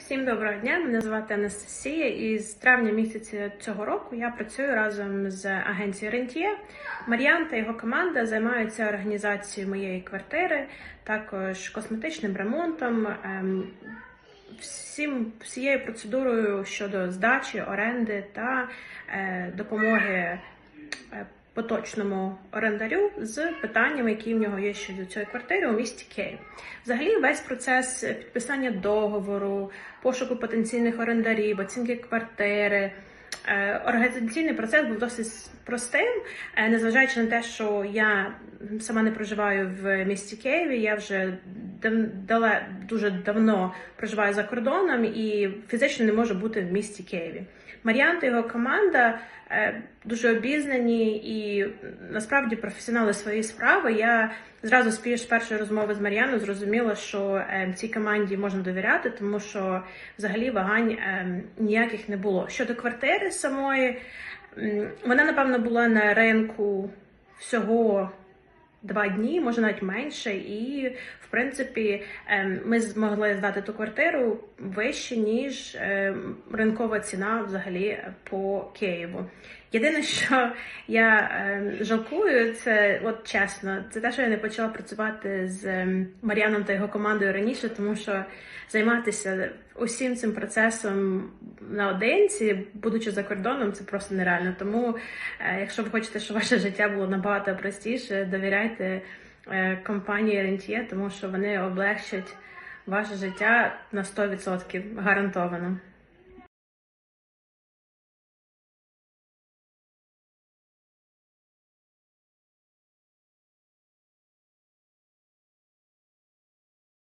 Всім доброго дня. Мене звати Анастасія, і з травня місяця цього року я працюю разом з агенцією Рентіє. Мар'ян та його команда займаються організацією моєї квартири, також косметичним ремонтом, ем, всім всією процедурою щодо здачі, оренди та е, допомоги е, поточному орендарю з питаннями, які в нього є щодо цієї квартири у місті Київ. Взагалі, весь процес підписання договору, пошуку потенційних орендарів, оцінки квартири. е, Організаційний процес був досить простим, е, незважаючи на те, що я сама не проживаю в місті Києві, я вже дале- дуже давно проживаю за кордоном і фізично не можу бути в місті Києві. Мар'ян та його команда е, дуже обізнані і насправді професіонали своєї справи. Я зразу з першої розмови з Мар'яною зрозуміла, що е, цій команді можна довіряти, тому що взагалі вагань е, ніяких не було. Щодо квартири самої, вона напевно була на ринку всього два дні, може навіть менше, і в принципі ем, ми змогли здати ту квартиру вище, ніж ем, ринкова ціна взагалі по Києву. Єдине, що я ем, жалкую, це от чесно, це те, що я не почала працювати з Мар'яном та його командою раніше, тому що займатися усім цим процесом наодинці, будучи за кордоном, це просто нереально. Тому, е, якщо ви хочете, щоб ваше життя було набагато простіше, довіряйте е, компанії Rentier, тому що вони облегчать ваше життя на 100% гарантовано.